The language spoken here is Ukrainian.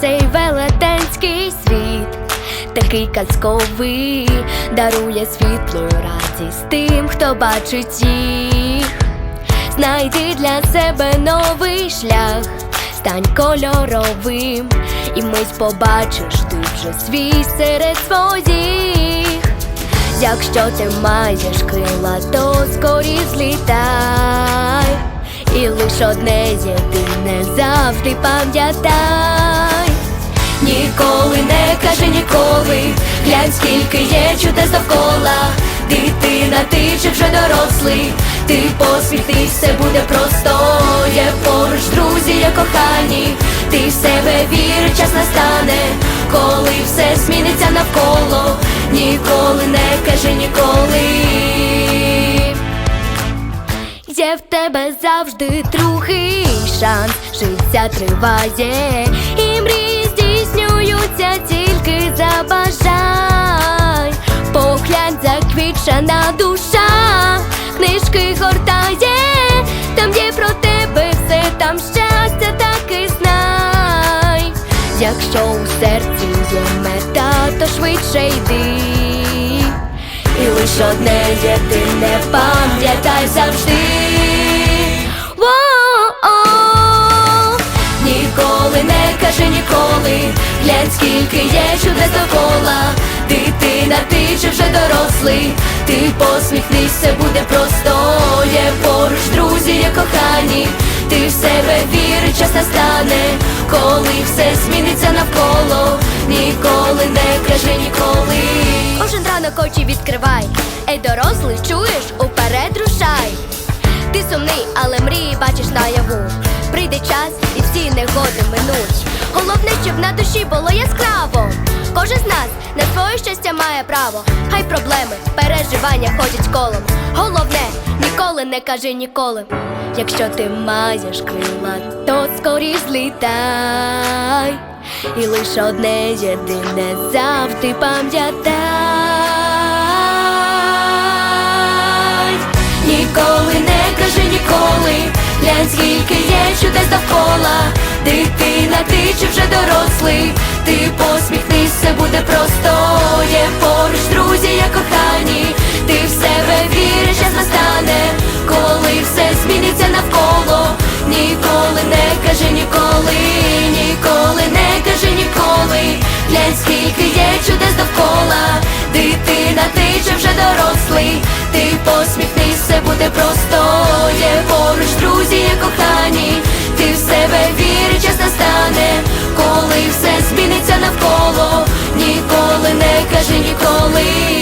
цей велетенський світ, такий казковий, дарує світло радість тим, хто бачить їх. Знайди для себе новий шлях, стань кольоровим, і мить побачиш ти вже свій серед своїх. Якщо ти маєш крила, то скорі злітай. І лиш одне єдине завжди пам'ятай. Ніколи не кажи ніколи, глянь, скільки є чудес довкола. Дитина, ти чи вже дорослий, ти посміхнись, все буде просто. Є поруч друзі, є кохані, ти в себе вір, час настане, коли все зміниться навколо, ніколи не кажи ніколи. Є в тебе завжди другий шанс, життя триває, і здійснюються тільки за бажань. Поглянь, заквітчана душа, книжки гортає, там є про тебе все, там щастя так знай. Якщо у серці є мета, то швидше йди. І лиш одне єдине пам'ятай завжди. Воу-оу. Ніколи не кажи ніколи, глянь, скільки є чудес довкола. Дитина, ти чи вже дорослий, ти посміхнись, все буде просто. Є поруч друзі, є кохані, ти в себе вір, час настане, коли все зміниться навколо, ніколи не кажи ніколи. Кожен ранок очі відкривай, ей дорослий, чуєш, уперед рушай. Ти сумний, але мрії бачиш наяву. Прийде час і всі негоди минуть. Головне, щоб на душі було яскраво. Кожен з нас на своє щастя має право. Хай проблеми, переживання ходять колом. Головне, ніколи не кажи ніколи. Якщо ти маєш крила, то скоріш злітай. І лише одне єдине завжди пам'ятай. Ніколи не кажи ніколи, глянь, скільки дорослий, ти посміхнись, все буде просто. Є поруч друзі, є кохані, ти в себе віриш, час настане, коли все зміниться навколо. Ніколи не кажи ніколи, ніколи не кажи ніколи. Глянь, скільки є чудес довкола. Дитина, ти чи вже дорослий, ти посміхнись, все буде просто. Є поруч друзі, є кохані, ти в себе віриш, коли все зміниться навколо. Ніколи не кажи ніколи.